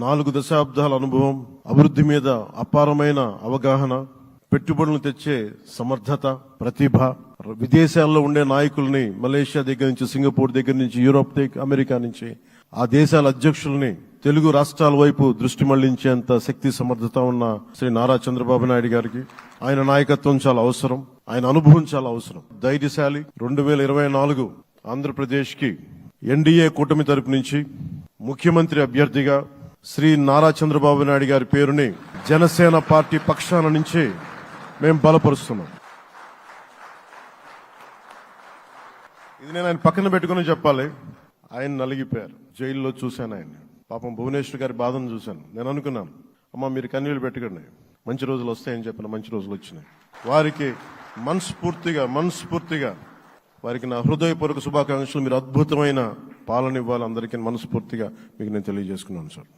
నాలుగు దశాబ్దాల అనుభవం అభివృద్ధి మీద అపారమైన అవగాహన పెట్టుబడులు తెచ్చే సమర్థత ప్రతిభ విదేశాల్లో ఉండే నాయకుల్ని మలేషియా దగ్గర నుంచి సింగపూర్ దగ్గర నుంచి యూరోప్ దగ్గర అమెరికా నుంచి ఆ దేశాల అధ్యక్షుల్ని తెలుగు రాష్ట్రాల వైపు దృష్టి మళ్ళించేంత శక్తి సమర్థత ఉన్న శ్రీ నారా చంద్రబాబు నాయుడు గారికి ఆయన నాయకత్వం చాలా అవసరం ఆయన అనుభవం చాలా అవసరం. ధైర్యశాలి. రెండు వేల ఇరవై నాలుగు ఆంధ్రప్రదేశ్కి ఎన్డీఏ కూటమి తరపు నుంచి ముఖ్యమంత్రి అభ్యర్థిగా శ్రీ నారా చంద్రబాబు నాయుడు గారి పేరుని జనసేన పార్టీ పక్షాన నుంచి మేము బలపరుస్తున్నాం. ఇది నేను ఆయన పక్కన పెట్టుకుని చెప్పాలి. ఆయన నలిగిపోయారు. జైల్లో చూశాను ఆయన. పాపం భువనేశ్వర్ గారి బాధను చూశాను. నేను అనుకున్నాను అమ్మ మీరు కన్నీళ్ళు పెట్టుకోండి. మంచి రోజులు వస్తాయని చెప్పిన మంచి రోజులు వచ్చినాయి. వారికి మనస్ఫూర్తిగా మనస్ఫూర్తిగా వారికి నా హృదయపూర్వక శుభాకాంక్షలు. మీరు అద్భుతమైన పాలన ఇవ్వాలి. అందరికీ మనస్ఫూర్తిగా మీకు నేను తెలియజేసుకున్నాను సార్.